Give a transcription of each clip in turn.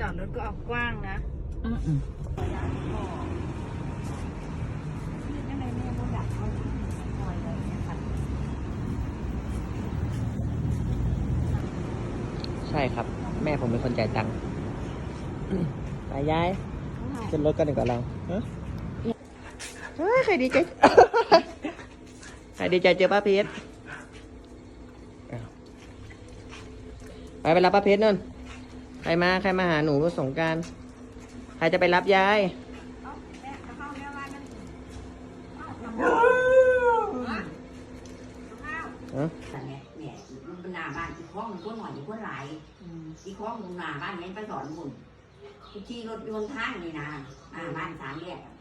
จอดรถก็ออกกว้างนะอืมอืมยังไงแม่ก็อยากเข้าที่ซอยเลยนะคะใช่ครับ แม่ผมเป็นคนจ่ายตังค์ไปยายขึ้นรถกันดีกว่าเราเฮ้ยเฮ้ยใครดีใจใครดีใจเจอป้าเพชรอ้าวไปไปรับป้าเพชรนู่น ใครมาใครมาหาหนูสงกรารใครจะไปรับยายเอ้าแต่เนี่ยเนี่ยมันหน้าบ้านอีกห้องมันก็หน่อยอีกคนหลายอีกห้องมึงหน้าบ้านเนี้ไปสอนบุญกูขี่รถยนต์ทางนี่นะอ่าบ้านสามแยกอะ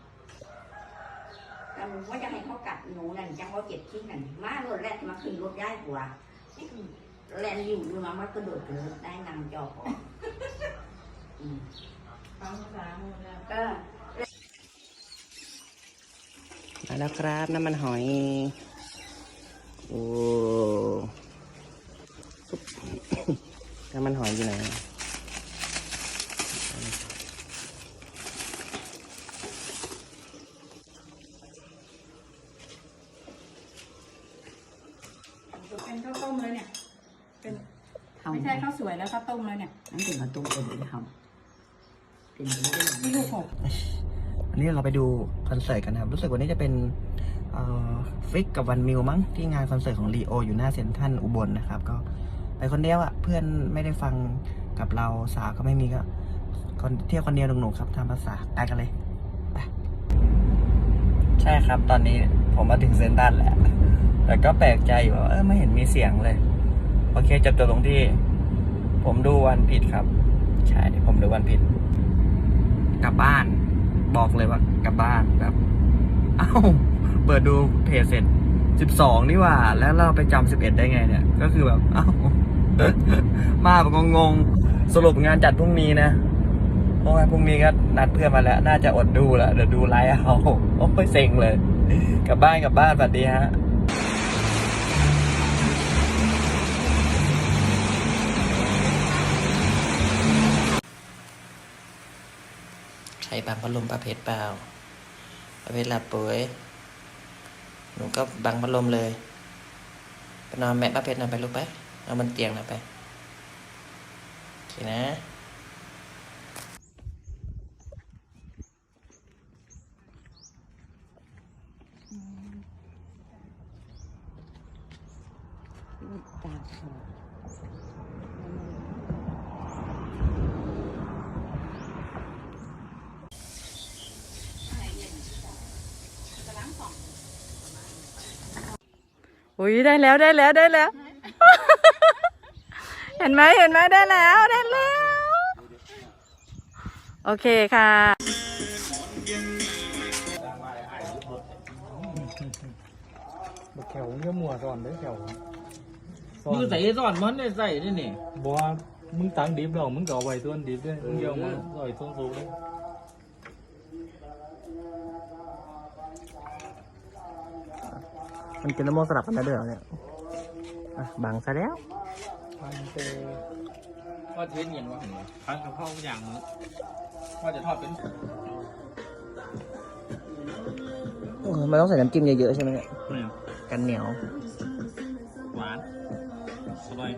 แต่มึงว่าจะให้เขากัดหนูนั่นจังว่าเก็บทิ้งนั่นมารถแรกมาขึ้นรถย้ายกว่านี่คือ แลนอยู่ดูมามันกระโดดขึ้นรถได้นำจอก่อนอืมเออมาแล้วครับน้ำมันหอย โอ้น้ำมันหอยอยู่ไหนเป็นข้าวต้มเลยเนี่ยเป็นทำ ไม่ใช่ข้าวสวยแล้วข้าวต้มแล้วเนี่ยนั่นเป็นมาตุ้มเป็นทำเป็นไม่ได้นี่ลูกหกวันนี้เราไปดูคอนเสิร์ตกันนะครับ รู้สึกวันนี้จะเป็นฟิกกับวันมิวมั้งที่งานคอนเสิร์ตของลีโออยู่หน้าเซ็นทรัลอุบลนะครับ ก็ไปคนเดียวอะ่ะเพื่อนไม่ได้ฟังกับเราสาวก็ไม่มีก็คนเที่ยวคนเดียวหนุกๆครับทำภาษาไปกันเลยไปใช่ครับตอนนี้ผมมาถึงเซ็นทรัลแล้วแต่ก็แปลกใจอยู่ว่าเออไม่เห็นมีเสียงเลย โอเคจบตัวตรงที่ ผมดูวันผิดครับ ใช่ ผมดูวันผิด กลับบ้าน บอกเลยว่ากลับบ้านแบบเอ้าเปิดดูเพจเสร็จสิบสองนี่ว่า แล้วเราไปจำสิบเอ็ดได้ไงเนี่ย ก็คือแบบ เอ้ามาแบบงงๆสรุปงานจัดพรุ่งนี้นะโอ้ยพรุ่งนี้ก็นัดเพื่อนมาแล้ว น่าจะอดดูแล้วเดี๋ยวดูไลฟ์เอาโอ้ยเซ็งเลย กลับบ้านกลับบ้านสวัสดีฮะ ใครบางพัดลมประเภทเปล่า ประเภทหลับป่วย หนูก็บังพัดลมเลยไปนอนแม่ประเภทนอนไปลูกไปเอาบนเตียงนะไปโอเคนะอุ้ ยได้แล้วได้แล้วได้แล้ว เห็นไหมเห็นไหมได้แล้วได้แล้ว โอเคค่ะแถวเนื้อมัวสอนเด้อแถวสอนมึงใส่สอนมันได้ใส่ด้วยนี่บอกว่ามึงตังดิบแล้วมึงก็เอาไว้ต้นดิบด้วยมึงเยอะมาใส่ต้นสูงเลย มันเป็นน้ำมันสลับกันได้ด้วยเหรอเนี่ยอะบังซะแล้วพันเตว่าเทนอย่างว่าเห็นไหมพันกะเพราอย่างนี้ว่าจะทอดเป็นโอ้โหมันต้องใส่น้ำจิ้มเยอะๆใช่ไหมเนี่ยเนี่ยกันเหนียว หวานอร่อย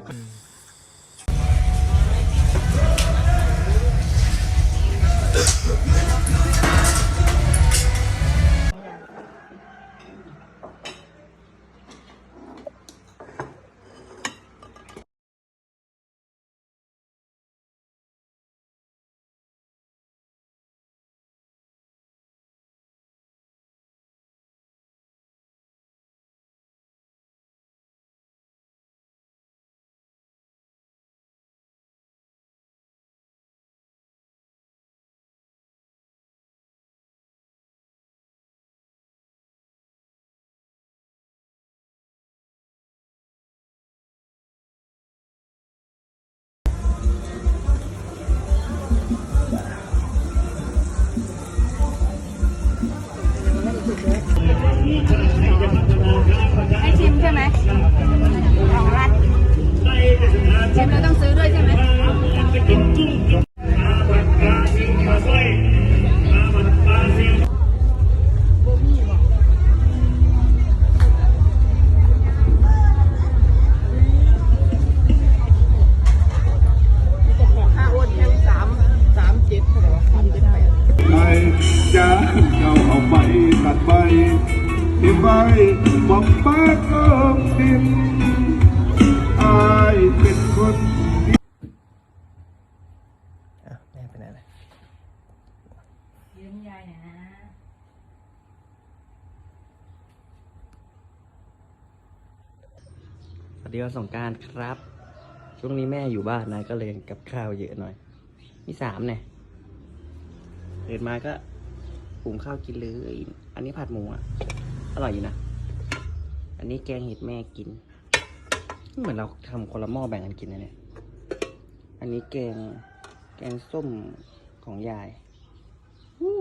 ใช่ไหมของรัดชิมแล้วต้องซื้อด้วยใช่ไหม บอกบ้านเกิดอายเป็นคนแม่ไปไหนเลยยืมยายหน่อยนะสวัสดีวันสงการครับ ช่วงนี้แม่อยู่บ้านนะก็เลยกับข้าวเยอะหน่อย มีสามเนี่ยเดินมาก็หุงข้าวกินเลย อันนี้ผัดหมูอะ อร่อยอยู่นะ อันนี้แกงเห็ดแม่กิน เหมือนเราทำคนละหม้อแบ่งกันกินนะเนี่ย อันนี้แกงแกงส้มของยายวู้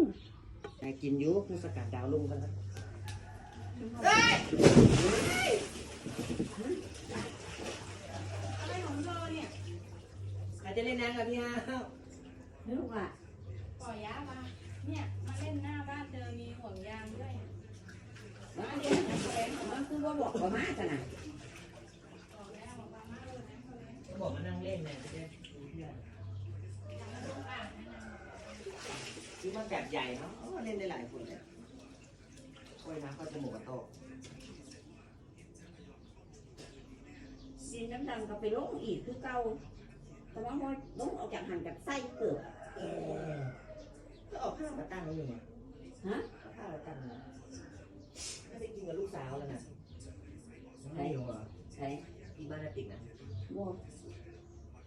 ยายกินอยุผู้สกัดดาวลุ่งกันแล้วใครจะเล่นน้ำกับพี่ฮาว ลูกอะ ปล่อยยามา เนี่ย มาเล่นหน้าบ้านเจอมีห่วงยางด้วย แล้วอันนี้มันแสดงมันคือว่าบอก ว่ามาจะไหนะบอกมานั่งเล่นเนี่ยจะได้ดูเพื่อนซื้อมาแบบใหญ่เนาะอ๋อเล่นได้หลายคนเลยช่วยน้ำเข้าจมูกกระโตกดินดำๆก็ไปลงอีกคือเก่าแต่ว่าพอลงออกจากหันจากไส้เกือบเออก็เอาข้าวมาตั้งไว้อยู่เนี่ยฮะเอาข้าวมาตั้งนะไม่ได้กินกับลูกสาวแล้วนะ ไม่เหรอใช่ที่บ้านติดนะโม่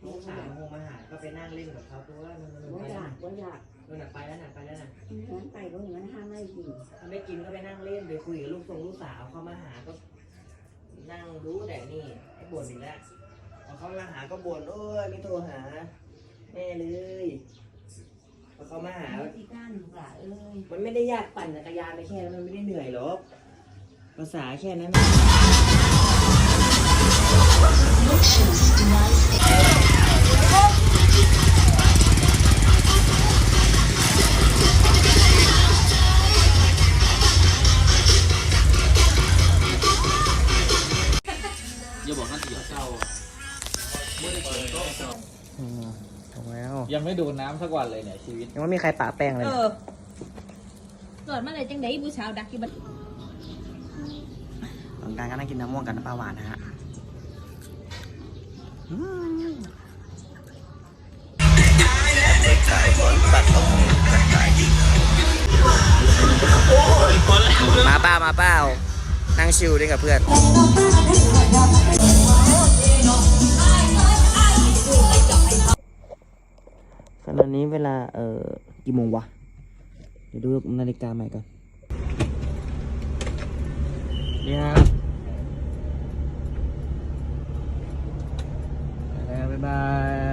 ลูกสาวโมมาหา ก็ไปนั่งเล่นกับเขาตัวนั่นนั่นบ่ไปอยากบ่อยากนั่นน่ะไปแล้วน่ะไปแล้วน่ะงั้นไปก็อย่างนั้นห้ามไม่กินถ้าไม่กินก็ไปนั่งเล่นไปคุยกับลูกทรงลูกสาวเขามาหาก็ นั่งดูแต่นี่ไอ้บ่นอีกแล้วพอเขามาหาก็บ่นโอ้ยไม่โทรหาแม่เลยพอเขามาหาที่ก้านหลาเอ้ยมันไม่ได้ยากปั่นจักรยานไปแค่นั้นมันไม่ได้เหนื่อยหรอกภาษาแค่นั้น อย่าบอกนั่นตีเศร้าอืมถูกแล้วยังไม่โดนน้ำสักวันเลยเนี่ยชีวิตยังไม่มีใครปะแป้งเลยเออเกิดมาเลยจังไดผู้สาวดักอยู่บัด ตอนกลารก็นั่งกินน้ำม่วงกับน้ำปลาหวานนะฮะอืม มาเป้ามาเป้านั่งชิลด้วยกับเพื่อนขณะนี้เวลา เอ่อ กี่โมงวะ เดี๋ยวดูนาฬิกาใหม่ก่อน นี่ครับ 拜拜。